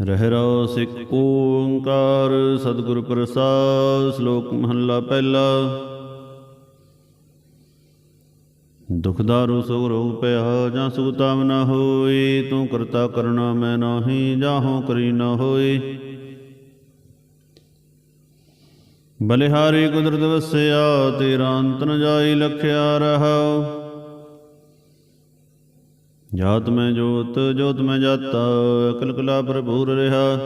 ਰਹਿ ਸਿੱਖ ਓੰਕਾਰ, ਸਤਿਗੁਰ ਪ੍ਰਸਾਦ, ਸ਼ਲੋਕ ਮਹੱਲਾ ਪਹਿਲਾ। ਦੁਖਦਾਰੂ ਸੁਖ ਰੋਗ ਪਿਆ, ਜਾਂ ਸੁਖ ਤਾਮ ਨਾ ਹੋਈ ਤੂੰ ਕਰਤਾ ਕਰਨਾ ਮੈਂ ਨਾਹੀ ਜਾਹੋਂ ਕਰੀ ਨਾ ਹੋਈ ਬਲਿਹਾਰੀ ਕੁਦਰਤ ਵਸਿਆ, ਤੇਰਾ ਅੰਤ ਨ ਜਾਈ ਲਖਿਆ ਰਹਾਉ। ਜਾਤ ਮੈਂ ਜੋਤ ਜੋਤ ਮੈਂ ਜਾਤਾ, ਅਕਲ ਕਲਾ ਭਰਪੂਰ ਰਿਹਾ।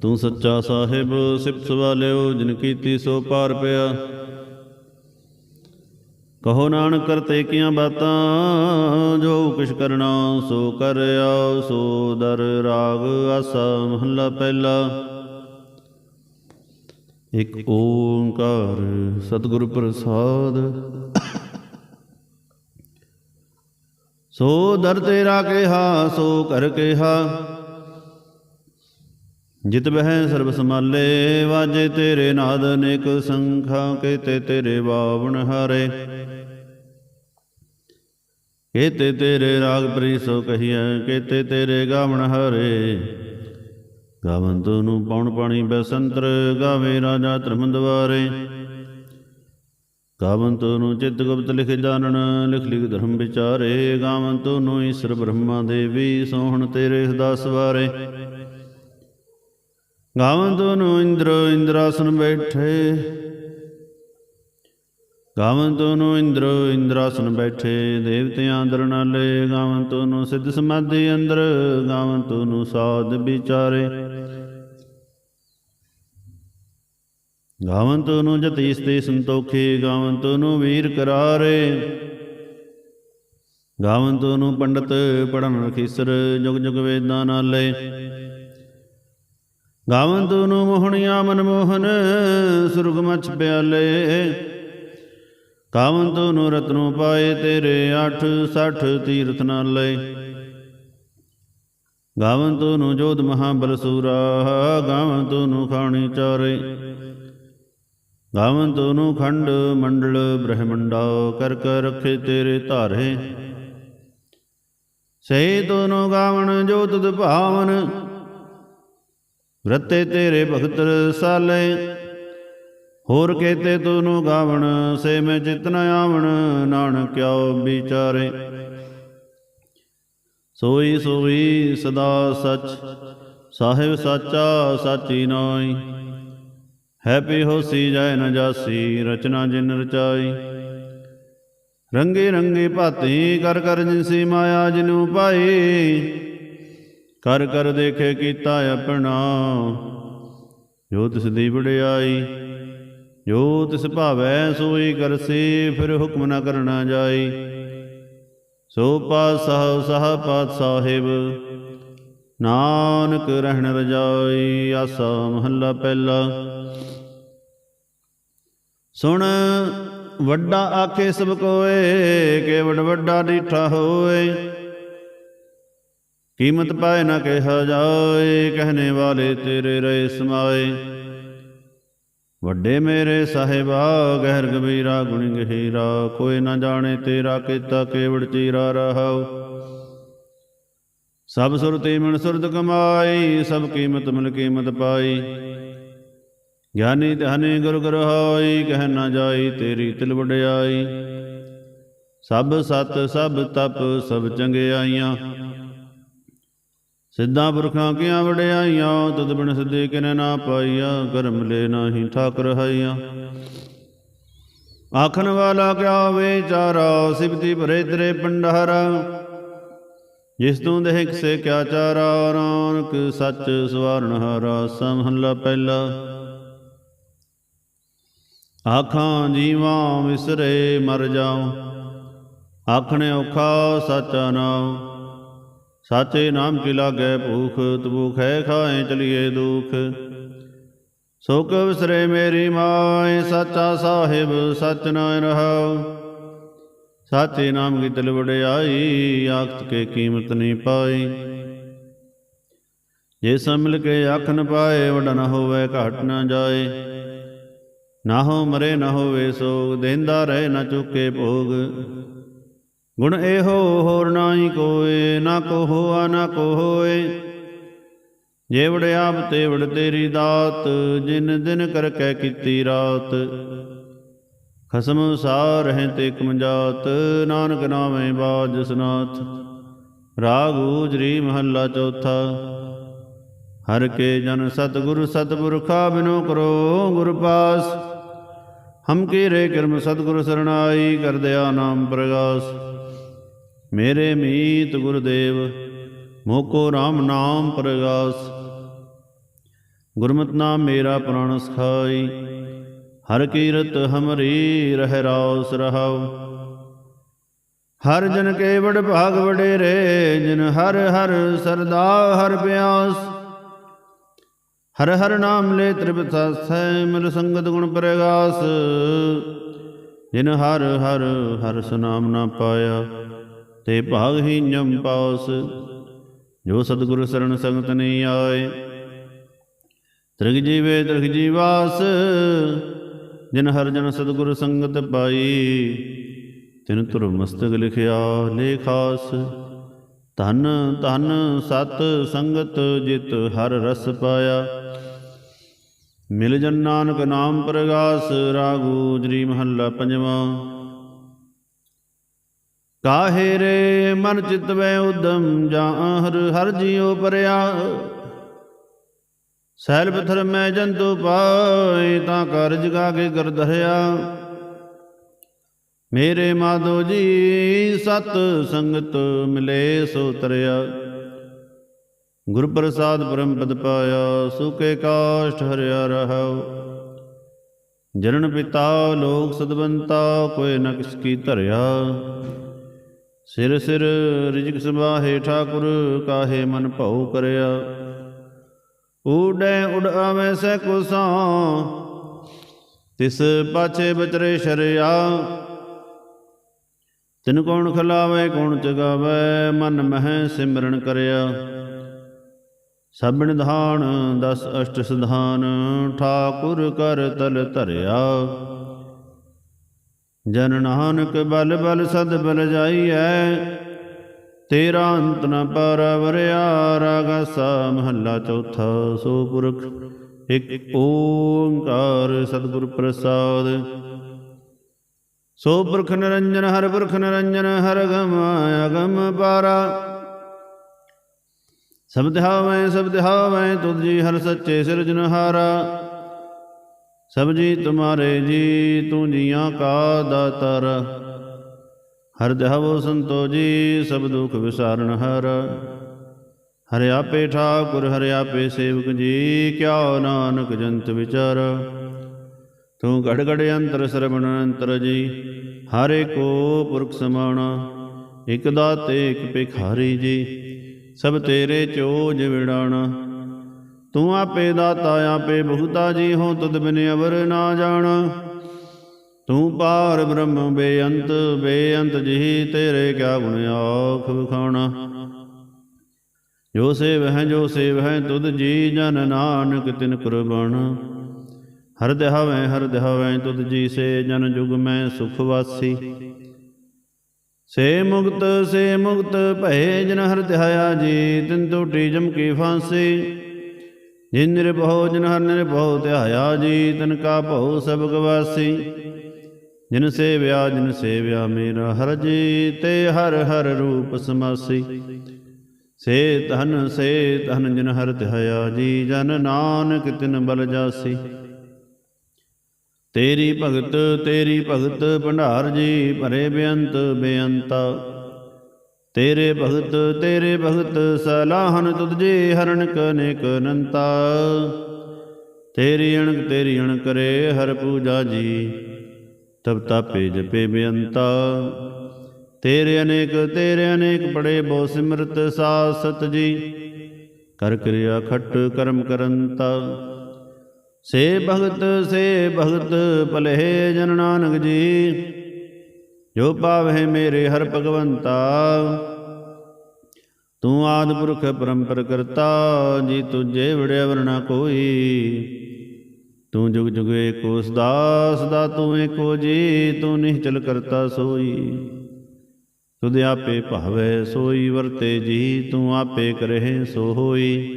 ਤੂੰ ਸੱਚਾ ਸਾਹਿਬ, ਸਿਫਤ ਵਾਲਿਓ ਜਿਨ ਕੀਤੀ ਸੋ ਪਾਰ ਪਿਆ। ਕਹੋ ਨਾਨਕ, ਕਰਤੇ ਕੀਆਂ ਬਾਤਾਂ, ਜੋ ਕਿਛ ਕਰਨਾ, ਸੋ ਕਰਿਆ ਸੋ ਦਰ ਰਾਗ, ਆਸਾ ਮਹੱਲਾ ਪਹਿਲਾ। ਇਕ ਓੰਕਾਰ ਸਤਿਗੁਰ ਪ੍ਰਸਾਦ ਸੋ ਦਰ ਤੇਰਾ ਕਿਹਾ, ਸੋ ਕਰ ਕਿਹਾ। ਜਿਤ ਬਹਿ ਸਰਬ ਸਮਾਲੇ ਵਾਜੇ ਤੇਰੇ ਨਾਦ ਅਨੇਕ ਸੰਖਾ, ਕੇਤੇ ਤੇਰੇ ਬਾਵਣ ਹਾਰੇ। ਕੇਤੇ ਤੇਰੇ ਰਾਗ ਪ੍ਰੀਸੋ ਕਹੀਐ, ਕੇਤੇ ਤੇਰੇ ਗਾਵਣ ਹਾਰੇ। ਗਾਵੰਤ ਨੂੰ ਪੌਣ ਪਾਣੀ ਬੈਸੰਤਰ, ਗਾਵੇ ਰਾਜਾ ਧਰਮਦਵਾਰੇ। ਗਾਵੰਤ ਨੂੰ ਚਿੱਤ ਗੁਪਤ ਲਿਖ ਜਾਣਨ, ਲਿਖ ਲਿਖ ਧਰਮ ਵਿਚਾਰੇ। ਗਾਵੰਤ ਨੂੰ ਈਸ਼ਰ ਬ੍ਰਹਮਾ ਦੇਵੀ, ਸੋਹਣ ਤੇਰੇ ਸਦਾ ਸਵਾਰੇ ਗਾਵੰਤ ਨੂੰ ਇੰਦਰ, ਇੰਦਰਾਸਨ ਬੈਠੇ। ਗਾਵੰਤ ਨੂੰ ਇੰਦਰ, ਇੰਦਰਾਸਨ ਬੈਠੇ, ਦੇਵਤਿਆਂ ਅੰਦਰ ਨਾਲੇ। ਗਾਵੰਤ ਨੂੰ ਸਿੱਧ ਸਮਾਧੀ ਅੰਦਰ, ਗਾਵੰਤ ਨੂੰ ਸਾਧ ਵਿਚਾਰੇ। ਗਾਵੰਤ ਨੂੰ ਜਤੀਸ ਤੇ ਸੰਤੋਖੇ, ਗਾਵੰਤ ਨੂੰ ਵੀਰ ਕਰਾਰੇ। ਗਾਵੰਤ ਨੂੰ ਪੰਡਤ ਪੜਨ ਖੀਸਰ, ਜੁਗ ਜੁਗ ਵੇਦਾਂ ਨਾਲੇ। ਗਾਵੰਤ ਨੂੰ ਮੋਹਣੀਆਂ ਮਨਮੋਹਨ, ਸੁਰਗ ਮਛ ਪਿਆਲੇ। ਗਾਵੰਤ ਨੂੰ ਰਤਨੋਂ ਪਾਏ ਤੇਰੇ 8 60 ਤੀਰਥ ਨਾਲੇ। ਗਾਵੰਤ ਨੂੰ ਜੋਧ ਮਹਾਬਲ ਬਲਸੂਰਾ ਗਾਵੰਤ ਨੂੰ ਖਾਣੀ ਚਾਰੇ। ਗਾਵੰਤ ਨੂੰ ਖੰਡ ਮੰਡਲ ਬ੍ਰਹਮੰਡਾ ਕਰ ਕਰ ਰਖੇ ਤੇਰੇ ਧਾਰੇ। ਸਹੀ ਤੋਨੋ ਗਾਵਣ ਜੋ ਤੁਧ ਭਾਵਨ, ਰਤੇ ਤੇਰੇ ਭਗਤ ਰਸਾਲੇ ਹੋਰ ਕੇਤੇ ਤੋਨੋ ਗਾਵਣ, ਸੇ ਮੈਂ ਚਿਤ ਨ ਆਵਣ, ਨਾਨਕ ਕਿਉ ਵਿਚਾਰੇ। ਸੋਈ ਸੋਈ ਸਦਾ ਸਚ, ਸਾਹਿਬ ਸਾਚਾ ਸਾਚੀ ਨਾਈ ਹੈਪੀ ਹੋਸੀ ਜਾਇ ਨ ਜਾਸੀ, ਰਚਨਾ ਜਿਨ ਰਚਾਈ। ਰੰਗੇ ਰੰਗੇ ਭਾਤੀ, ਕਰ ਕਰ ਜਿਨਸੀ ਮਾਇਆ ਜਿਨੂ ਪਾਈ। ਕਰ ਕਰ ਦੇਖੇ ਕੀਤਾ ਆਪਣਾ, ਜੋ ਤਿਸ ਦੀ ਵਡਿਆਈ, ਜੋ ਤਿਸ ਭਾਵੈ ਸੋਈ ਕਰਸੀ, ਫਿਰ ਹੁਕਮ ਨਾ ਕਰਨਾ ਜਾਈ। ਸੋ ਪਾਤਸ਼ਾਹ, ਸਾਹ ਪਾਤ ਸਾਹਿਬ ਨਾਨਕ ਰਹਿਣ ਰਜਾਈ, ਆਸਾ ਮਹੱਲਾ ਪਹਿਲਾ। ਸੁਣ, ਵੱਡਾ ਆਖੇ ਸਭ ਕੋਏ ਕੇਵੜ ਵੱਡਾ ਡੀਠਾ ਹੋਏ। ਕੀਮਤ ਪਾਏ ਨਾ ਕਿਹਾ ਜਾਏ ਕਹਨੇ ਵਾਲੇ ਤੇਰੇ ਰਹੇ ਸਮਾਏ। ਵੱਡੇ ਮੇਰੇ ਸਾਹਿਬਾ, ਗਹਿਰ ਗਬੀਰਾ ਗੁਣ ਗਹੀਰਾ, ਕੋਈ ਨਾ ਜਾਣੇ ਤੇਰਾ ਕੀਤਾ ਕੇਵੜ ਚੀਰਾ ਰਹਾਉ। ਸਭ ਸੁਰਤੀ ਮਨ ਸੁਰਤ ਕਮਾਈ, ਸਭ ਕੀਮਤ ਮਿਲ ਕੀਮਤ ਪਾਈ। ਗਿਆਨੀ ਧਨੇ ਗੁਰ ਗੁਰ ਹੋਈ, ਕਹਿ ਨਾ ਜਾਈ ਤੇਰੀ ਤਿਲ ਵਡਿਆਈ। ਸਭ ਸਤ, ਸਭ ਤਪ, ਸਭ ਚੰਗਿਆਈਆਂ। ਸਿੱਧਾਂ ਪੁਰਖਾਂ ਕੀਆਂ ਵਡਿਆਈਆਂ ਤਦ ਬਿਨ ਸਿੱਧੇ ਕਿਨੇ ਨਾ ਪਾਈਆ, ਕਰਮ ਲੈ ਨਾਹੀ ਠਾਕਰ ਹਾਈਆਂ ਆਖਣ ਵਾਲਾ ਕਿਆ ਵਿਚਾਰਾ ਸਿਬਤੀ ਭਰੇ ਤੇਰੇ ਪੰਡਾਰਾ ਜਿਸ ਤੂੰ ਦੇਖ ਕਿਸੇ ਕਿਆ ਚਾਰਾ ਨਾਨਕ ਸੱਚ ਸਵਾਰਨ ਹਾਰਾ ਸਮਹੱਲਾ ਪਹਿਲਾ। ਆਖਾਂ ਜੀਵਾਂ ਵਿਸਰੇ ਮਰ ਜਾਉ ਆਖਣੇ ਔਖਾ ਸਾਚਾ ਨਾਮ ਸਾਚੇ ਨਾਮ ਕੀ ਲਾਗੈ ਭੂਖ ਤਬੂਖ ਹੈ ਖਾਏ ਚਲੀਏ ਦੁਖ। ਸੁਖ ਵਿਸਰੇ ਮੇਰੀ ਮਾਏ ਸਾਚਾ ਸਾਹਿਬ ਸਚ ਨਾਇ ਰਹਾਉ। ਸਾਚੇ ਨਾਮ ਕੀ ਤਿਲ ਵਡਿਆਈ, ਆਖਤ ਕੇ ਕੀਮਤ ਨਹੀਂ ਪਾਈ। ਜੇ ਸਭ ਕੇ ਆਖ ਨ ਪਾਏ, ਵਡ ਨ ਹੋਵੇ ਘਟ ਨ ਜਾਏ। ਨਾ ਹੋ ਮਰੇ, ਨਾ ਹੋਵੇ ਸੋਗ, ਦੇਂਦਾ ਰਹੇ ਨਾ ਚੁੱਕੇ ਭੋਗ। ਗੁਣ ਇਹੋ ਹੋਰ ਨਾਹੀ ਕੋਏ, ਨਾ ਕੋ ਹੋਆ, ਨਾ ਕੋ ਹੋਏ। ਜੇ ਆਪ ਤੇ ਵੜ ਤੇਰੀ ਦਾਤ, ਜਿਨ ਦਿਨ ਕਰ ਕੈ ਕੀਤੀ ਰਾਤ। ਖਸਮ ਸਾਰ ਹੈ ਤੇ ਕਮਜਾਤ ਨਾਨਕ ਨਾਮੇ ਬਾਜ ਸਨਾਥ। ਰਾਗ ਊਜਰੀ ਮਹੱਲਾ ਚੌਥਾ। ਹਰ ਕੇ ਜਨ ਸਤਿਗੁਰ ਸਤਿਪੁਰਖਾ ਬਿਨੋ ਕਰੋ ਗੁਰ ਪਾਸ। ਹਮ ਕੀ ਰੇ ਕਿਰਮ ਸਤਿਗੁਰ ਸਰਣਾਈ ਕਰ ਦਿਆ ਨਾਮ ਪ੍ਰਗਾਸ। ਮੇਰੇ ਮੀਤ ਗੁਰਦੇਵ, ਮੋਕੋ RAM ਨਾਮ ਪ੍ਰਗਾਸ। ਗੁਰਮਤਿ ਨਾਮ ਮੇਰਾ ਪ੍ਰਾਣ ਸਖਾਈ। ਹਰ ਕੀਰਤ ਹਮਰੀ ਰਹਿ ਰਾਸ ਰਹਾਉ। ਹਰ ਜਨ ਕੇ ਵਡ ਭਾਗ ਵਡੇਰੇ, ਜਿਨ ਹਰ ਹਰ ਸਰਦਾ ਹਰ ਪਿਆਸ। ਹਰ ਹਰ ਨਾਮ ਲੈ ਤ੍ਰਿਪਤ ਮਿਲ ਸੰਗਤ ਗੁਣ ਪ੍ਰਗਾਸ। ਜਿਨ ਹਰ ਹਰ ਹਰ ਸੁਨਾਮ ਨਾ ਪਾਇਆ, ਤੇ ਭਾਗ ਹੀ ਜਮ ਪਾਸ। ਜੋ ਸਤਿਗੁਰ ਸਰਣ ਸੰਗਤ ਨਹੀਂ ਆਏ, ਤ੍ਰਿਗ ਜੀਵੇ ਤ੍ਰਿਗ ਜੀਵਾਸ। ਜਿਨ ਹਰ ਜਨ ਸਤਿਗੁਰ ਸੰਗਤ ਪਾਈ, ਤਿਨ ਤੁਰ ਮਸਤਕ ਲਿਖਿਆ ਲੇਖਾਸ ਧਨ ਧਨ ਸਤ ਸੰਗਤ ਜਿਤ ਹਰ ਰਸ ਪਾਇਆ। ਮਿਲ ਜਨ ਨਾਨਕ ਨਾਮ ਪ੍ਰਗਾਸ, ਰਾਗੂ ਜਰੀ ਮਹੱਲਾ ਪੰਜਵਾਂ। ਕਾਹੇ ਰੇ ਮਨ ਚਿਤ ਵੈ ਉਦਮ, ਜਾਂ ਹਰ ਹਰ ਜੀਉ ਪਰਿਆ। ਸੈਲ ਪਥਰ ਮੈਂ ਜੰਤੂ ਪਾਏ ਤਾਂ ਕਰ ਜਗਾ ਕੇ ਕਰ ਮੇਰੇ ਮਾਧੋ ਜੀ ਸਤ ਸੰਗਤ ਮਿਲੇ ਸੋ ਤਰਿਆ। ਗੁਰ ਪ੍ਰਸਾਦ ਪਰਮ ਪਦ ਪਾਇਆ, ਸੁਕੇ ਕਾਸ਼ਟ ਹਰਿਆ ਰਹਾਉ। ਜਨਨ ਪਿਤਾ ਲੋਕ ਸਦਵੰਤਾ, ਕੋਈ ਨ ਕਿਸ ਕੀ ਧਰਿਆ। ਸਿਰ ਸਿਰ ਰਿਜਕ ਸਮਾਹੇ ਠਾਕੁਰ ਕਾਹੇ ਮਨ ਭਉ ਕਰਿਆ। ਊੜੈ ਉੜ ਆਵੇਂ ਸੈ ਕੁਸਾਂ। ਤਿਸ ਪਾਛੇ ਬਚਰੇ ਸ਼ਰਿਆ। ਤਿਨ ਕੌਣ ਖਲਾਵੇ, ਕੌਣ ਚਗਾਵੇ ਮਨ ਮਹਿ ਸਿਮਰਨ ਕਰਿਆ। ਸਭ ਨਿਧਾਨ, ਦਸ ਅਸ਼ਟ ਸਿਧਾਨ, ਠਾਕੁਰ ਕਰ ਤਲ ਧਰਿਆ। ਜਨ ਨਾਨਕ ਬਲ ਬਲ ਸਦ ਬਲ ਜਾਈਐ। ਤੇਰਾ ਅੰਤ ਨ ਪਰਵਰਿਆ ਰਾਗਸਾ ਮਹੱਲਾ ਚੌਥਾ ਸੋ ਪੁਰਖ ਇਕ ਓੰਕਾਰ ਸਤਿਗੁਰ ਪ੍ਰਸਾਦ। ਸੋ ਪੁਰਖ ਨਿਰੰਜਨ ਹਰ ਪੁਰਖ ਨਿਰੰਜਨ, ਹਰ ਗਮ ਅਗਮ ਪਾਰਾ। ਸਬਦ ਹਾਵੈ ਸਬਦ ਹਾਵੈ ਤੁਧ ਜੀ ਹਰ ਸੱਚੇ ਸਿਰਜਨਹਾਰਾ ਸਭ ਜੀ ਤੁਮਾਰੇ ਜੀ, ਤੂੰ ਜੀਆਂ ਕਾ ਦਾਤਰ ਹਰ ਦਹਵੋ ਸੰਤੋ ਜੀ, ਸਭ ਦੁਖ ਵਿਸਾਰਨ ਹਰ। ਹਰਿ ਆਪੇ ਠਾਕੁਰ, ਹਰਿ ਆਪੇ ਸੇਵਕ ਜੀ ਕਿਆ ਨਾਨਕ ਜੰਤ ਵਿਚਾਰ। ਤੂੰ ਘੜ ਘੜ ਅੰਤਰ ਸਰਵਣ ਅੰਤਰ ਜੀ, ਹਰੇ ਕੋ ਪੁਰਖ ਸਮਾਣਾ। ਇਕ ਦਾਤੇ, ਇਕ ਭਿਖਾਰੀ ਜੀ, ਸਭ ਤੇਰੇ ਚੋਜ ਵਿੜਾਣਾ। ਤੂੰ ਆਪੇ ਦਾਤਾ, ਆਪੇ ਬਹੁਤਾ ਜੀ ਹੋ ਤੁਧ ਬਿਨ ਅਵਰ ਨਾ ਜਾਣਾ। ਤੂੰ ਪਾਰ ਬ੍ਰਹਮ ਬੇਅੰਤ ਬੇਅੰਤ ਜੀ ਤੇਰੇ ਕਿਆ ਗੁਣ ਆਖ ਵਿਖਾਣਾ ਜੋ ਸੇਵ ਹੈ, ਜੋ ਸੇਵ ਹੈ, ਤੁਧ ਜੀ ਜਨ ਨਾਨਕ ਤਿਨ ਕੁਰਬਾਨ। ਹਰ ਦਿਹਾਵੈ ਹਰ ਦਿਹਾਵੈ ਤੁਧ ਜੀ ਸੇ ਜਨ ਜੁਗ ਮੈਂ ਸੁਖ ਵਾਸੀ। ਸੇ ਮੁਕਤ ਸੇ ਮੁਕਤ ਭਏ ਜਨ ਹਰ ਧਿਆਇਆ ਜੀ, ਤਿਨ ਟੂਟੀ ਜਮ ਕੀ ਫਾਂਸੀ। ਜਿਨ ਨਿਰਭਉ, ਜਨ ਹਰ ਨਿਰਭਉ ਧਿਆਇਆ ਜੀ, ਤਿਨ ਕਾ ਭਉ ਸਭ ਗਵਾਸੀ ਜਿਨ ਸੇਵਿਆ ਜਿਨ ਸੇਵਿਆ ਮੇਰਾ ਹਰ ਜੀ ਤੇ ਹਰ ਹਰ ਰੂਪ ਸਮਾਸੀ ਸੇ ਧਨ ਸੇ ਧਨ ਜਿਨ ਹਰ ਧਿਆਇਆ ਜੀ, ਜਨ ਨਾਨਕ ਤਿਨ ਬਲ ਜਾਸੀ। ਤੇਰੀ ਭਗਤ ਤੇਰੀ ਭਗਤ, ਭੰਡਾਰ ਜੀ ਭਰੇ ਬੇਅੰਤ, ਬੇਅੰਤਾ। ਤੇਰੇ ਭਗਤ ਤੇਰੇ ਭਗਤ ਸਲਾਹਨ ਤੁਧ ਜੀ ਹਰਣਕ ਅਨੇਕ ਅਨੰਤਾ। ਤੇਰੀ ਅਣਕ ਤੇਰੀ ਅਣ ਕਰੇ ਹਰ ਪੂਜਾ ਜੀ। ਤਬ ਤਾਪੇ ਜਪੇ ਬੇਅੰਤਾ। ਤੇਰੇ ਅਨੇਕ ਤੇਰੇ ਅਨੇਕ ਬੜੇ ਬੋ ਸਿਮਰਤ ਸਾ ਸਾਸਤ ਜੀ। ਕਰ ਕਿਰਿਆ ਖਟ ਕਰਮ ਕਰੰਤਾ। ਸੇ ਭਗਤ ਸੇ ਭਗਤ ਭਲੇ ਜਨ ਨਾਨਕ ਜੀ। ਜੋ ਪਾਵਹਿ ਮੇਰੇ ਹਰ ਭਗਵੰਤਾ। ਤੂੰ ਆਦਿ ਪੁਰਖ ਪਰੰਪਰ ਕਰਤਾ, ਜੀ ਤੁਝੇ ਵੜਿਆ ਵਰਣਾ ਕੋਈ। ਤੂੰ ਜੁਗ ਜੁਗ ਏਕੋ ਸਦਾ ਸਦਾ ਤੂੰ ਏਕੋ ਜੀ, ਤੂੰ ਨਿਹਚਲ ਕਰਤਾ ਸੋਈ। ਤੁਧ ਆਪੇ ਭਾਵੈ ਸੋਈ, ਵਰਤੇ ਜੀ, ਤੂੰ ਆਪੇ ਕਰਹਿ ਸੋ ਹੋਈ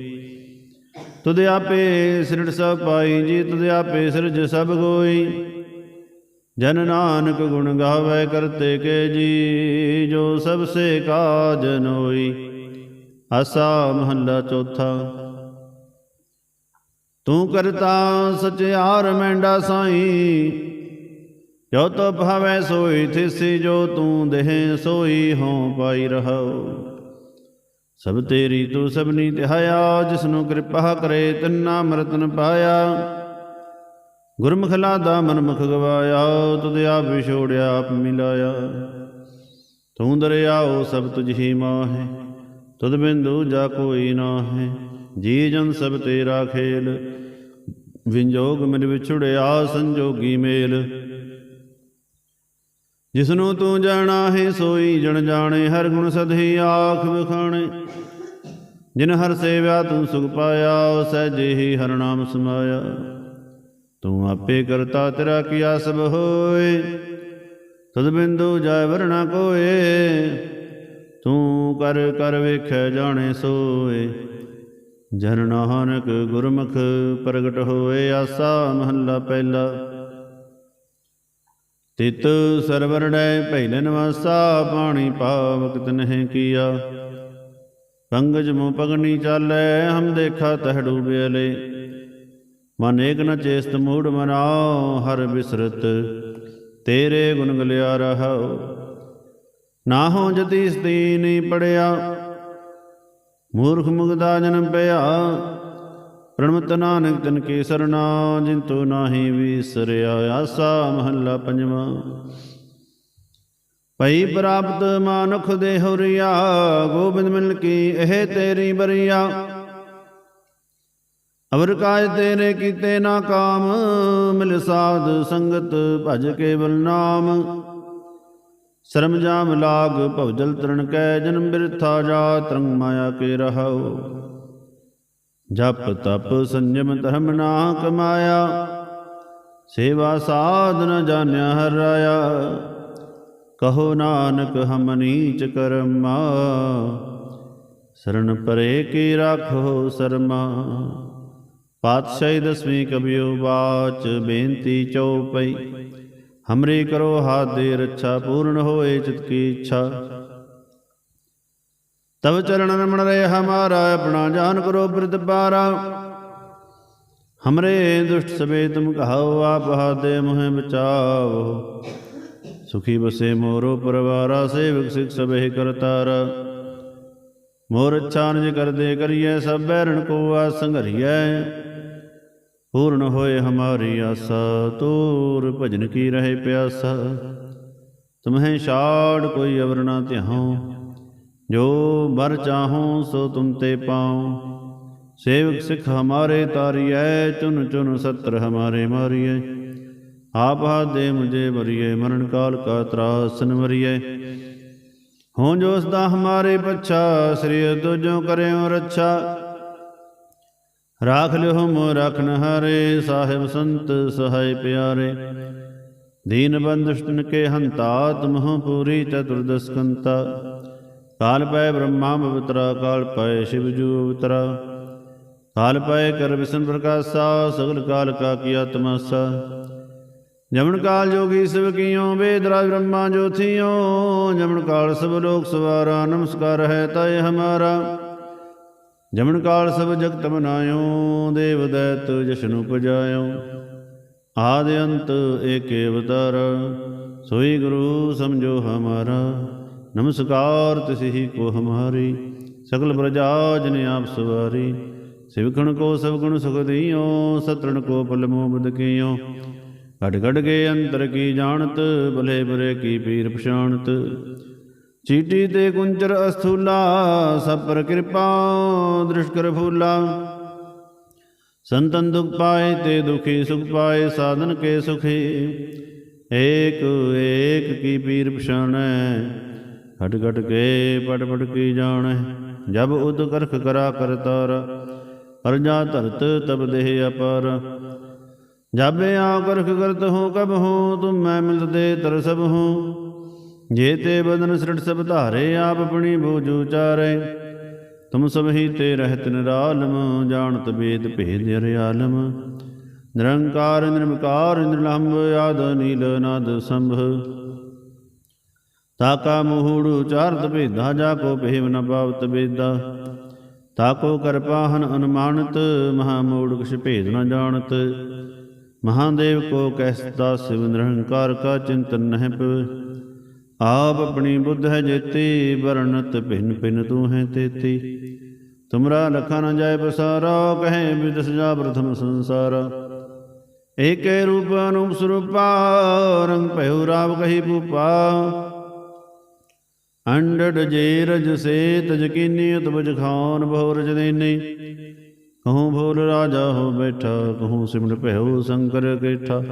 ਤੁਧ ਆਪੇ ਸਿਰੜ ਸਭ ਪਾਈ ਜੀ, ਤੁਧ ਆਪੇ ਸਿਰਜ ਸਭ ਗੋਈ। ਜਨ ਨਾਨਕ ਗੁਣ ਗਾਵੇ ਕਰਤੇ ਕੇ ਜੀ, ਜੋ ਸਭ ਸੇ ਕਾਜ ਨੋਈ। ਆਸਾ ਮਹੱਲਾ ਚੌਥਾ। ਤੂੰ ਕਰਤਾ ਸਚਿਆਰ ਮੈਂਡਾ ਸਾਈ। ਜੋ ਤੋ ਭਾਵੈ ਸੋਈ ਥਿਸੀ, ਜੋ ਤੂੰ ਦੇਹ ਸੋਈ ਹੋਂ ਪਾਈ ਰਹੋ ਸਭ ਤੇਰੀ ਤੂੰ ਸਭਨੀ ਤਿਹਾਇਆ, ਜਿਸਨੂੰ ਕਿਰਪਾ ਕਰੇ ਤਿੰਨਾ ਮਰਤਨ ਪਾਇਆ। ਗੁਰਮੁਖ ਲਾਦਾ ਮਨਮੁਖ ਗਵਾਇਆ, ਤੁਧ ਆਪ ਵਿਛੋੜਿਆ, ਆਪ ਮਿਲਾਇਆ। ਤੂੰ ਦਰਿਆਓ ਸਭ ਤੁਝ ਹੀ ਮਾਹੇ। ਤਦ ਬਿੰਦੂ ਜਾ ਕੋਈ ਨਾਹੀ, ਜੀ ਜਨ ਸਭ ਤੇਰਾ ਖੇਲ। ਵਿੰਜੋਗ ਮਿਲ ਵਿਛੜਿਆ ਸੰਜੋਗੀ ਮੇਲ। ਜਿਸਨੂੰ ਤੂੰ ਜਾਣਾ ਹੈ ਸੋਈ ਜਣ ਜਾਣੇ, ਹਰ ਗੁਣ ਸਦਹੀ ਆਖ ਵਿਖਾਣੇ। ਜਿਨ ਹਰ ਸੇਵਿਆ ਤੂੰ ਸੁਖ ਪਾਇਆ ਸਹਿਜੇ ਹੀ ਹਰ ਨਾਮ ਸਮਾਇਆ। ਤੂੰ ਆਪੇ ਕਰਤਾ ਤੇਰਾ ਕੀਆ ਸਭ ਹੋਏ, ਤਦ ਬਿੰਦੂ ਜਾਇ ਵਰਣਾ ਕੋਏ। ਤੂੰ ਕਰ ਕਰ ਵੇਖੈ ਜਾਣੇ ਸੋਏ। ਜਨ ਨਾਨਕ ਗੁਰਮੁਖ ਪ੍ਰਗਟ ਹੋਏ ਆਸਾ ਮਹੱਲਾ ਪਹਿਲਾ। ਤਿਤ ਸਰਵਰਣੈ ਪਹਿਲੇ ਨਵਾਸਾ ਪਾਣੀ ਪਾਵਕ ਤਨਹਿ ਕੀਆ। ਪੰਗਜ ਮੋ ਪਗਨੀ ਚਾਲੈ, ਹਮ ਦੇਖਾ ਤਹ ਡੂਬਿਅਲੇ ਮਨ ਏਕ ਨ ਚੇਸਤ ਮੂੜ ਮਨਾਓ ਹਰ ਬਿਸਰਤ ਤੇਰੇ ਗੁਣ ਗਲਿਆ ਰਹਾਓ ਨਾ ਹੋ ਜਤੀ ਸਤੀਨੀ ਪੜਿਆ। ਮੂਰਖ ਮੁਗਦਾ ਜਨਮ ਪਿਆ। ਪ੍ਰਣਮਤ ਨਾਨਕ ਤਨ ਕੀ ਸਰਣਾ ਜਿੰਤੂ ਨਾਹੀ ਵਿਸਰਿਆ ਆਸਾ ਮਹੱਲਾ ਪੰਜਵਾਂ। ਭਈ ਪ੍ਰਾਪਤ ਮਾਨੁਖ ਦੇ ਹੁਰੀਆ, ਗੋਬਿੰਦ ਮਿਲ ਕੀ ਇਹ ਤੇਰੀ ਬਰੀਆ। ਅਵਰ ਕਾਜ ਤੇਰੇ ਕੀਤੇ ਨਾ ਕਾਮ, ਮਿਲ ਸਾਧ ਸੰਗਤ ਭਜ ਕੇਵਲ ਨਾਮ। ਸ਼ਰਮ ਜਾਮ ਲਾਗ ਭਵਜਲ ਤਰਨ ਕੈ, ਜਨਮ ਬਿਰਥਾ ਜਾ ਤਰੰਗ ਮਾਇਆ ਕੇ ਰਹਾਓ ਜਪ ਤਪ ਸੰਜਮ ਧਰਮ ਨਾ ਕਮਾਇਆ ਸੇਵਾ ਸਾਧਨ ਜਾਣਿਆ ਹਰ ਰਾਇਆ। ਕਹੋ ਨਾਨਕ ਹਮ ਨੀਚ ਕਰਮਾ ਸਰਣ ਪਰੇ ਕੀ ਰਾਖੋ ਸਰਮਾ। ਪਾਤਸ਼ਾਹੀ ਦਸਵੀਂ ਕਬਿਓ ਬਾਚ ਬੇਨਤੀ ਚਉਪਈ ਹਮਰੀ ਕਰੋ ਹਾਥ ਦੇ ਰੱਛਾ ਪੂਰਨ ਹੋਏ ਚਿਤ ਕੀ ਇੱਛਾ ਤਬ ਚਰਨ ਰਮਣ ਰੇ ਹਮਾਰਾ ਆਪਣਾ ਜਾਨ ਕਰੋ ਬਿਰਧ ਪਾਰਾ ਹਮਰੇ ਦੁਸ਼ਟ ਸਬੇ ਤੁਮ ਕਹਾਓ ਆਪ ਹਾਦੇ ਮੋਹਿ ਬਚਾਓ ਸੁਖੀ ਬਸੇ ਮੋਰੋ ਪਰਵਾਰਾ ਸੇਵਕ ਸਿਖ ਸਬਹਿ ਕਰਤਾਰ ਮੋਰ ਅੱਛਾ ਨਿਜ ਕਰਦੇ ਕਰੀਏ ਸਭ ਬੈਰਣ ਕੋ ਆ ਸੰਘਰੀਐ ਪੂਰਨ ਹੋਏ ਹਮਾਰੀ ਆਸਾ, ਤੂਰ ਭਜਨ ਕੀ ਰਹੇ ਪਿਆਸਾ? ਤੁਮਹਿ ਛਾੜ ਕੋਈ ਅਵਰ ਨਾ ਧਿਆਉ, ਜੋ ਬਰ ਚਾਹੂੰ ਸੋ ਤੁਮ ਤੇ ਪਾਉ। ਸੇਵਕ ਸਿਖ ਹਮਾਰੇ ਤਾਰੀਐ, ਚੁਨ ਚੁਨ ਸਤਰ ਹਮਾਰੇ ਮਾਰੀਐ। ਆਪ ਦੇ ਮੁਝੇ ਮਰੀਏ ਮਰਨ ਕਾਲ ਕਾ ਤਰਾਸਨ ਮਰੀਏ ਹੋਂ ਜੋ ਉਸ ਦਾ ਹਮਾਰੇ ਪੱਛਾ, ਸ੍ਰੀ ਤੁਜੋ ਕਰਿਓ ਰੱਛਾ। ਰਾਖ ਲਿਓ ਮੋ ਰਖਨ ਹਾਰੇ, ਸਾਹਿਬ ਸੰਤ ਸਹਾਇ ਪਿਆਰੇ। ਦੀਨ ਬੰਦੁਸ਼ਟਨ ਕੇ ਹੰਤਾ ਤੁਮਹੁ ਪੂਰੀ ਚਤੁਰਦਸ ਕੰਤਾ ਕਾਲ ਪੈ ਬ੍ਰਹਮਾ ਪਵਿੱਤਰਾ ਕਾਲ ਪੈ ਸ਼ਿਵ ਜੂ ਅਵਤਰਾ ਕਾਲ ਪੈ ਕਰ ਵਿਸ਼ਨ ਪ੍ਰਕਾਸ਼ਾ, ਸਗਲ ਕਾਲ ਕਾ ਕੀਆ ਤਮਸਾ ਜਮਨ ਕਾਲ ਜੋਗੀ ਸਿਵ ਕੀਓ, ਵੇਦ ਰਾਜ ਬ੍ਰਹਮਾ ਜੋਥੀਓ। ਜਮਨ ਕਾਲ ਸਭ ਲੋਕ ਸਵਾਰਾ, ਨਮਸਕਾਰ ਹੈ ਤੈ ਹਮਾਰਾ। ਜਮਨ ਕਾਲ ਸਭ ਜਗਤ ਬਨਾਇਓ ਦੇਵ ਦੈਤ ਜਸ਼ਨ ਉਪਜਾਇਓ। ਆਦ ਅੰਤ ਏਕੇ ਅਵਤਾਰ, ਸੋਈ ਗੁਰੂ ਸਮਝੋ ਹਮਾਰਾ। ਨਮਸਕਾਰ ਤਿਸਹੀ ਕੋ ਹਮਾਰੀ, ਸਗਲ ਪ੍ਰਜਾ ਜਨ ਆਪ ਸਵਾਰੀ। ਸਿਵਖਣ ਕੋ ਸਭ ਗੁਣ ਸੁਖ ਦੀਓ, ਸਤਰਣ ਕੋ ਪਲ ਮੋਬਦ ਕੀਓ। ਘਟ ਘਟ ਕੇ ਅੰਤਰ ਕੀ ਜਾਣਤ, ਭਲੇ ਬੁਰੇ ਕੀ ਪੀਰ ਪਛਾਣਤ। ਚੀਟੀ ਤੇ ਕੁੰਚਰ ਅਸਥੂਲਾ, ਸਭ ਪਰ ਕਿਰਪਾ ਦ੍ਰਿਸ਼ ਕਰ ਫੂਲਾ। ਸੰਤਨ ਦੁਖ ਪਾਏ ਤੇ ਦੁਖੀ ਸੁਖ ਪਾਏ, ਸਾਧਨ ਕੇ ਸੁਖੀ। ਏਕ ਏਕ ਕੀ ਪੀਰ ਪਛਾਣੈ ਘਟ ਘਟ ਕੇ ਪਟ ਪਟ ਕੀ ਜਾਣੈ। ਜਬ ਉਦ ਕਰਖ ਕਰਾ ਕਰਤਾਰ ਅਰਜਾ ਧਰਤ ਤਬ ਦੇਹ ਅਪਰ। ਜਬ ਆ ਕਰਖ ਕਰਤ ਹੋ, ਕਬ ਹੋ, ਤੁਮ ਮੈਂ ਮਿਲਦੇ ਤਰ ਸਭ ਹੋ। ਜੇ ਤੇ ਬਦਨ ਸ੍ਰਿਟ ਸਭ ਧਾਰੇ, ਆਪ ਆਪਣੀ ਬੋਝ ਉਚਾਰੇ। ਤੁਮ ਸਭ ਹੀ ਤੇ ਰਹਿਤ ਨਿਰਾਲਮ, ਜਾਣਤ ਵੇਦ ਭੇਦ ਅਰਿਆਲਮ ਨਿਰੰਕਾਰ ਨਿਰਮਕਾਰ ਨਿਰਲੰਭ ਆਦ, ਨੀਲ, ਨਾਦ, ਸੰਭ। ਤਾਕਾ ਮੂਹੜ ਉਚਾਰਤ ਭੇਦਾ, ਜਾ ਕੋ ਭੇਵ ਨ ਪਾਵਤ ਬੇਦਾ। ਤਾਕੋ ਕਰਪਾਹਨ ਅਨੁਮਾਨਤ, ਮਹਾ ਮੂੜ ਕਿਛ ਭੇਦ ਨ ਜਾਣਤ। ਮਹਾਦੇਵ ਕੋ ਕਹਿਸਤਾ ਸਿਵ ਨਿਰੰਕਾਰ ਕਾ ਚਿੰਤਨ ਨਹਿ ਪਵ ਆਪ ਆਪਣੀ ਬੁੱਧ ਹੈ ਜੇਤੀ, ਵਰਣਤ ਭਿਨ ਭਿਨ ਤੂੰ ਹੈ ਤੇਤੀ। ਤੁਮਰਾ ਲਖਾ ਨ ਜਾਏ ਬਸਾਰਾ ਕਹੇ ਵਿਦਸ ਜਾ ਪ੍ਰਥਮ ਸੰਸਾਰ। ਏਕੇ ਰੂਪ ਅਨੂਪ ਸਰੂਪਾ, ਰੰਗ ਭਇਓ ਰਾਵ ਕਹੀ ਭੂਪਾ। ਅੰਡੜ ਜੇ ਰਜ ਸੇ ਤਜ ਕੀਨੀ ਉਤਬਜ ਖਾਨ ਬਹੁ ਰਜ ਦੇਨੇ ਕਹੂੰ ਭੋਲ ਰਾਜਾ ਹੋ ਬੈਠਾ, ਕਹੂੰ ਸਿਮਟ ਭਇਓ ਸ਼ੰਕਰ ਕੇਠਾ।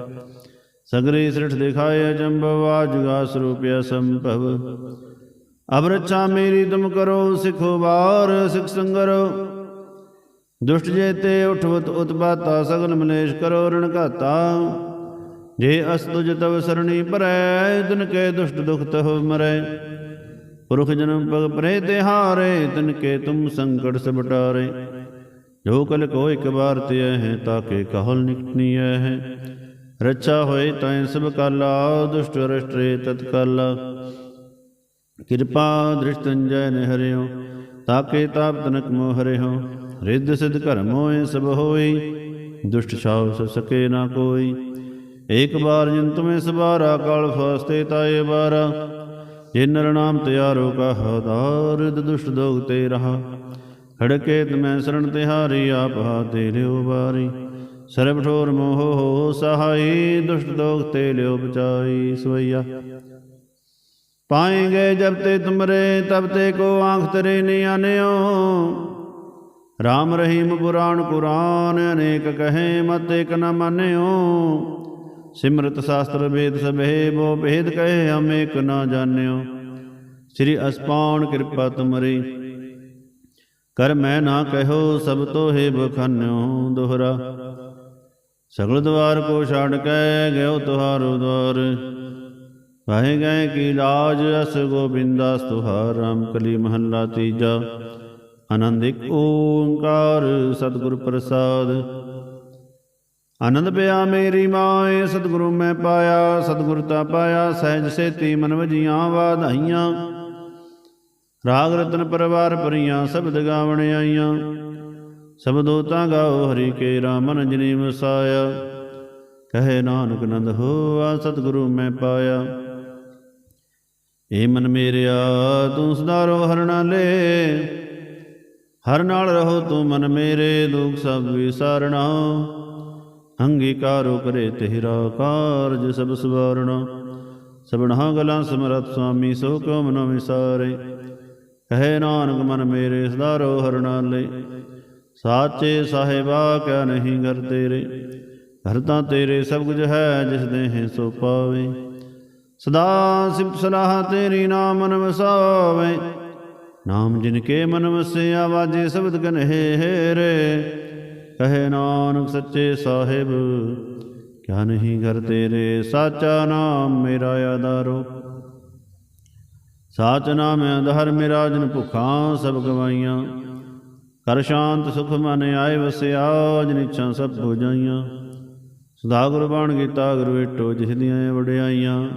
ਸਗਰੇ ਸ੍ਰਿਠ ਦਿਖਾਏ ਅਜੰਭਵ ਜੁਗਾ ਸਰੂਪਿਆ ਸੰਭਵ। ਅਬ ਮੇਰੀ ਤੁਮ ਕਰੋ, ਸਿਖੋ ਬਾਰ ਸਿਖ ਸੰਗਰੋ। ਦੁਸ਼ਟ ਜੇ ਤੇ ਉਠਵਤ ਉਤਪਾਤਾ ਸਗਲ ਮਲੇਸ਼ ਕਰੋ ਰਣ ਘਾਤਾ। ਜੇ ਅਸ ਤੁਜ ਤਵ ਸਰਣੀ ਭਰੈ ਤਿਨ ਕੇ ਦੁਸ਼ਟ ਦੁਖ ਤਹ ਮਰੈ। ਪੁਰਖ ਜਨਮ ਪਗ ਪਰੇ ਤੇ ਹਾਰੇ ਤਿਨ ਕੇ ਤੁਮ ਸੰਕਟ ਸਭ ਜੋ ਕਲ ਕੋ ਇਕ ਬਾਰ ਤੇ ਹੈ ਤਾਕੇ ਕਹਲ ਨਿਕਨੀਐ ਹੈ। ਰੱਛਾ ਹੋਏ ਤੈ ਸਭ ਕਾਲਾ, ਦੁਸ਼ਟ ਰਸ਼ਟਰੇ ਤਤਕਾਲਾ ਕਿਰਪਾ ਦ੍ਰਿਸ਼ਟੰਜੈ ਨੇ ਹਰਿਓ ਤਾਕੇ ਤਾਪ ਤਨਕ ਮੋਹ ਹਰਿਓ ਰਿੱਧ ਸਿਧ ਘਰ ਮੋਏ ਸਭ ਹੋਈ, ਦੁਸ਼ਟ ਛਾਵ ਸ ਸਕੇ ਨਾ ਕੋਈ। ਏਕ ਬਾਰ ਜਿਨ ਤੁਮੇ ਸਬਾਰਾ ਕਾਲ ਫਾਸਤੇ ਤਾਏ ਬਾਰਾ ਜੇ ਨਰ ਨਾਮ ਤਿਆਰੋ ਕਹਾ ਦਾਰਿਦ ਦੁਸ਼ਟ ਦੋਗ ਤੇ ਰਹਾ। ਖੜਕੇ ਤਮੈ ਸਰਣ ਤਿਹਾਰੀ, ਆਪ ਹਾਤੇ ਲਿਓ ਬਾਰੀ ਸਰਬ ਠੋਰ ਮੋਹ ਹੋ ਸਹਾਈ, ਦੁਸ਼ਟ ਦੋਖ ਤੇ ਲਿਓ ਬਚਾਈ ਸਵਈਆ। ਪਾਏਂਗੇ ਜਬ ਤੇ ਤੁਮਰੇ, ਤਬ ਤੇ ਕੋ ਆਂਖ ਤਰੇ ਨੀ ਆਨਿਓ। ਰਾਮ ਰਹੀਮ ਪੁਰਾਣ ਕੁਰਾਨ, ਅਨੇਕ ਕਹੇ ਮਤ ਇਕ ਨ ਮਾਨਿਓ। ਸਿਮਰਤ ਸ਼ਾਸਤਰ ਵੇਦ ਸਭੇ ਬੋ ਭੇਦ ਕਹੇ ਹਮ ਇਕ ਨ ਜਾਣਿਓ। ਸ੍ਰੀ ਅਸਪਾਨ ਕਿਰਪਾ ਤੁਮਰੀ। ਕਰ ਮੈਂ ਨਾ ਕਹਿਓ, ਸਭ ਤੋ ਹੈ ਬਖਨਿਓ ਦੋਹਰਾ। ਸਗਲ ਦਵਾਰ ਕੋ ਛਾੜ ਕੇ ਗਇਓ ਤੁਹਾਰੋ ਦਵਾਰ ਵਾਹੇ ਗਏ ਕੀ ਲਾਜ ਅਸ ਗੋਬਿੰਦਾਸ ਤੁਹਾਰ, ਰਾਮ ਕਲੀ ਮਹੱਲਾ ਤੀਜਾ। ਆਨੰਦ ਇੱਕ ਓੰਕਾਰ, ਸਤਿਗੁਰ ਪ੍ਰਸਾਦ। ਆਨੰਦ ਪਿਆ ਮੇਰੀ ਮਾਏ, ਸਤਿਗੁਰੂ ਮੈਂ ਪਾਇਆ, ਸਤਿਗੁਰ ਤਾ ਪਾਇਆ, ਸਹਿਜ ਸੇਤੀ ਮਨ ਵਜੀਆਂ ਵਾਧਾਈਆਂ। ਰਾਗ ਰਤਨ ਪਰਵਾਰ ਪਰੀਆਂ ਸ਼ਬਦ ਗਾਵਣ ਆਈਆਂ। ਸਬਦੋ ਤਾਂ ਗਾਓ ਹਰੀ ਕੇ ਰਾਮਨ ਜਨੀ ਵਸਾਇਆ। ਕਹੇ ਨਾਨਕ ਨੰਦ ਹੋਆ, ਸਤਿਗੁਰੂ ਮੈਂ ਪਾਇਆ। ਏ ਮਨ ਮੇਰਿਆ, ਤੂੰ ਸਦਾਰੋ ਹਰਣਾ ਲੈ। ਹਰ ਨਾਲ ਰਹੋ ਤੂੰ ਮਨ ਮੇਰੇ, ਦੁਖ ਸਭ ਵਿਸਾਰਣਾ। ਅੰਗੀਕਾਰੋ ਕਰੇ ਤੇਰਾ ਕਾਰਜ ਸਭ ਸਵਾਰਣਾ। ਸਭਨਾ ਗਲਾਂ ਸਮਰਤ ਸੁਆਮੀ, ਸੋ ਕਿਉ ਮਨੋ ਵਿਸਾਰੇ। ਕਹੇ ਨਾਨਕ ਮਨ ਮੇਰੇ ਸਦਾਰੋ ਹਰਣਾ ਲੈ। ਸਾਚੇ ਸਾਹਿਬਾ ਕਿਆ ਨਹੀਂ ਘਰ ਤੇਰੇ? ਘਰ ਤਾਂ ਤੇਰੇ ਸਭ ਕੁਝ ਹੈ ਜਿਸ ਦੇ ਸੋ ਪਾਵੇ। ਸਦਾ ਸਿਫਤ ਸਲਾਹ ਤੇਰੀ ਨਾਮ ਮਨ ਵਸਾਵੇ। ਨਾਮ ਜਿਨ ਕੇ ਮਨ ਵਸਿਆ ਵਾਜੇ ਸ਼ਬਦ ਕਨਹਿ ਹੇਰੇ ਕਹੇ ਨਾਨਕ ਸੱਚੇ ਸਾਹਿਬ, ਕਿਆ ਨਹੀਂ ਘਰ ਤੇਰੇ? ਸਾਚਾ ਨਾਮ ਮੇਰਾ ਆਧਾਰੋ। ਸਾਚ ਨਾਮ ਅਧਹਰ ਮੇਰਾ, ਜਨ ਭੁਖਾਂ ਸਭ ਗਵਾਈਆਂ। ਕਰ ਸ਼ਾਂਤ ਸੁਖ ਮਨ ਆਏ ਵਸਿਆ ਜਿਨ ਇੱਛਾ ਸਭ ਹੋ ਜਾਈਆਂ। ਸਦਾ ਗੁਰਬਾਣ ਕੀਤਾ ਗੀਤਾ ਗੁਰ ਵੇਟੋ ਜਿਸ ਦੀਆਂ ਵਡਿਆਈਆਂ।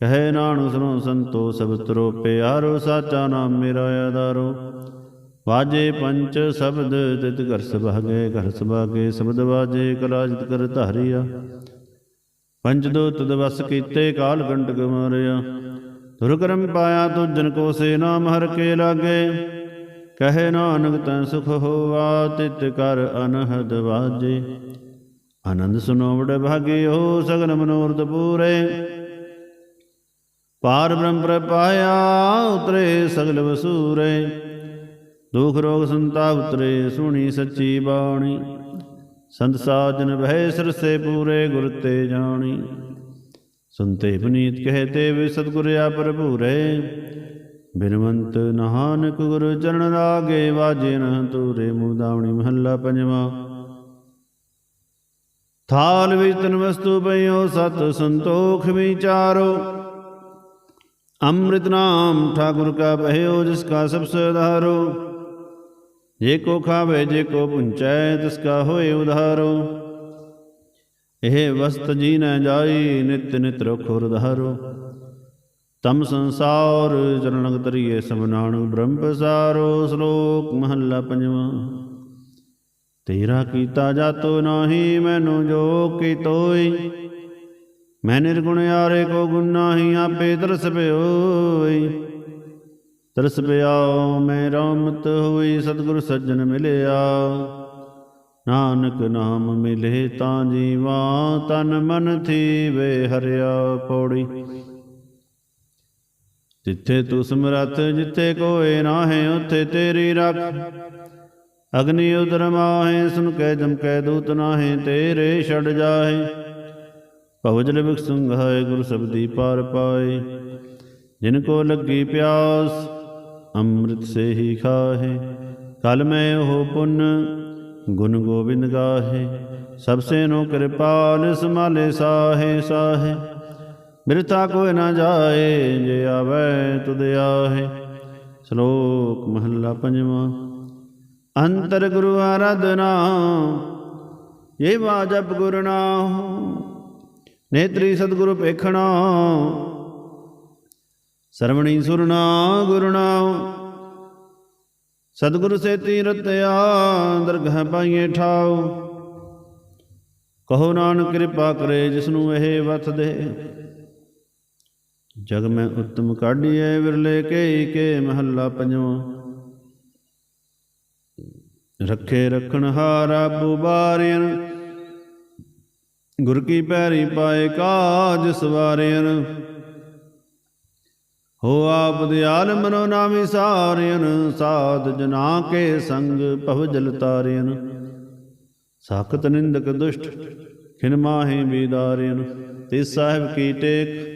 ਕਹੇ ਨਾਨਕ ਸੁਨੋ ਸੰਤੋ, ਸਭ ਤਰੋ ਪਿਆਰੋ ਸਾਚਾ ਨਾਮ ਮੇਰਾ ਆਧਾਰੋ। ਵਾਜੇ ਪੰਚ ਸ਼ਬਦ, ਤਿਤ ਘਰ ਸੁਭਾਗੇ ਘਰ ਸੁਭਾਗੇ, ਸ਼ਬਦ ਵਾਜੇ, ਕਲਾਜਿਤ ਕਰ ਧਾਰਿਆ। ਪੰਜ ਦੋ ਤਦ ਵਸ ਕੀਤੇ, ਕਾਲ ਗੰਡਕ ਮਾਰਿਆ। ਤੁਰਕਰਮ ਪਾਇਆ, ਤੁਜਨ ਕੋ ਸੇ ਨਾਮ ਹਰ ਕੇ ਲਾਗੇ। ਕਹੇ ਨਾਨਕ ਤੈ ਸੁਖ ਹੋਵਾ ਤਿਤ ਕਰ ਅਨਹਦ ਵਾਜੇ। ਆਨੰਦ ਸੁਨੋ ਵਡ ਭਾਗਿਓ, ਸਗਲ ਮਨੋਰਥ ਪੂਰੇ। ਪਾਰ ਬ੍ਰਹਮ ਪ੍ਰਪਾਇਆ ਉਤਰੇ ਸਗਲ ਵਸੂਰੇ। ਦੁਖ ਰੋਗ ਸੰਤਾਪ ਉਤਰੇ, ਸੁਣੀ ਸੱਚੀ ਬਾਣੀ। ਸੰਤ ਸਾਜਨ ਬਹਿ ਸਰਸੇ ਪੂਰੇ, ਗੁਰ ਤੇ ਜਾਣੀ। ਸੁਨਤੇ ਬਨੀਤ ਕਹਤੇ ਵੇ ਸਤਗੁਰ ਆ ਪ੍ਰਭੂਰੇ ਬਿਨਵੰਤ ਨਾਨਕ ਗੁਰ ਚਰਨ ਲਾਗੇ ਵਾਜੇ ਨ ਤੂਰੇ ਮੁਦਾਵਣੀ ਮਹੱਲਾ ਪੰਜਵਾ। ਥਾਲ ਵਿੱਚ ਤਨ ਵਸਤੂ ਪਈਓ, ਸਤ ਸੰਤੋਖ ਵਿਚਾਰੋ ਅੰਮ੍ਰਿਤ ਨਾਮ ਠਾਕੁਰ ਕਾ ਬਹਿਓ ਜਿਸ ਕਾ ਸਭ ਸੇ ਉਧਾਰੋ। ਜੇ ਕੋ ਖਾਵੇ, ਜੇ ਕੋ ਪੁੰਚੈ, ਤਿਸ ਕਾ ਹੋਏ ਉਧਾਰੋ। ਇਹ ਵਸਤ ਜੀ ਨ ਜਾਈ, ਨਿਤ ਨਿਤ ਰਖੁਰ ਉਧਾਰੋ ਤਮ ਸੰਸਾਰ ਚਰਣਗ ਤਰੀਏ ਸਭ ਬ੍ਰਹਮ ਪਸਾਰੋ ਸ਼ਲੋਕ ਮਹੱਲਾ ਪੰਜਵਾਂ। ਤੇਰਾ ਕੀਤਾ ਜਾਤੋ ਨਾਹੀ, ਮੈਨੂੰ ਜੋ ਕੀ ਮੈਂ ਨਿਰਗੁਣ ਯਾਰੇ ਕੋ ਗੁਣ ਨਾਹੀ, ਆਪੇ ਤਰਸ ਪਿਓਈ। ਤਰਸ ਪਿਆਓ ਮੈਂ ਰਾਮਤ ਹੋਈ, ਸਤਿਗੁਰ ਸੱਜਣ ਮਿਲਿਆ। ਨਾਨਕ ਨਾਮ ਮਿਲੇ ਤਾਂ ਜੀਵਾ, ਤਨ ਮਨ ਥੀ ਵੇ ਹਰਿਆ ਪੌੜੀ। ਜਿੱਥੇ ਤੂੰ ਸਮਰੱਥ, ਜਿੱਥੇ ਕੋਏ ਨਾਹੇ, ਉਥੇ ਤੇਰੀ ਰੱਖ। ਅਗਨੀ ਉਦਰ ਮਾਹੇ, ਸੁਨ ਕੈ ਜਮ ਕੈ ਦੂਤ ਨਾਹੇ, ਤੇਰੇ ਛੜ ਜਾਹੇ। ਭਵਜਲ ਬਿਕ ਸੰਘਾਏ ਗੁਰ ਸਬਦੀ ਪਾਰ ਪਾਏ। ਜਿਨ ਕੋ ਲੱਗੀ ਪਿਆਸ, ਅੰਮ੍ਰਿਤ ਸੇ ਹੀ ਖਾਹੇ। ਕਲ ਮੈਂ ਉਹ ਪੁੰਨ, ਗੁਣ ਗੋਬਿੰਦ ਗਾਹੇ। ਸਭ ਸੇ ਨੋ ਕਿਰਪਾਲ ਸਮਾਲੇ ਸਾਹੇ ਸਾਹੇ। ਬਿਰਥਾ ਕੋਇ ਨਾ ਜਾਏ, ਜੇ ਆਵੇ ਤੁਧ ਆਹੇ। ਸ਼ਲੋਕ ਮਹੱਲਾ ਪੰਜਵਾਂ। ਅੰਤਰ ਗੁਰੂ ਆਰਾਧਨਾ ਇਹ ਵਾਜਬ ਗੁਰ ਨੇਤਰੀ ਸਤਿਗੁਰੂ ਪੇਖਣਾ ਸਰਵਣੀ ਸੁਰਨਾ ਗੁਰਨਾ ਸਤਿਗੁਰ ਸੇ ਤੀਰਤਿਆ ਦਰਗਹ ਪਾਈਏ ਠਾਉ। ਕਹੋ ਨਾਨਕ ਕਿਰਪਾ ਕਰੇ ਜਿਸਨੂੰ ਇਹ ਵਥ ਦੇ ਜਗ ਮੈਂ ਉਤਮ ਕਾਢੀਏ ਵਿਰਲੇ ਕੇ ਕੇ ਮਹੱਲਾ ਪੰਜਵਾਂ। ਰੱਖੇ ਰਖਣ ਹਾਰਾ ਬੁਬਾਰਿਆਂ ਗੁਰ ਕੀ ਪੈਰੀ ਪਾਏ ਕਾਜ ਸਵਾਰਿਆਂ। ਹੋ ਆਪ ਦਿਆਲ ਮਨੋ ਨਾਮੀ ਸਾਰਿਆਂ, ਸਾਧ ਜਨਾ ਕੇ ਸੰਗ ਭਵ ਜਲ ਤਾਰਿਆਂ। ਸਾਖਤ ਨਿੰਦਕ ਦੁਸ਼ਟ, ਖਿਨ ਮਾਹੇ ਬੀਦਾਰਿਆਂ। ਤੇ ਸਾਹਿਬ ਕੀ ਟੇਕ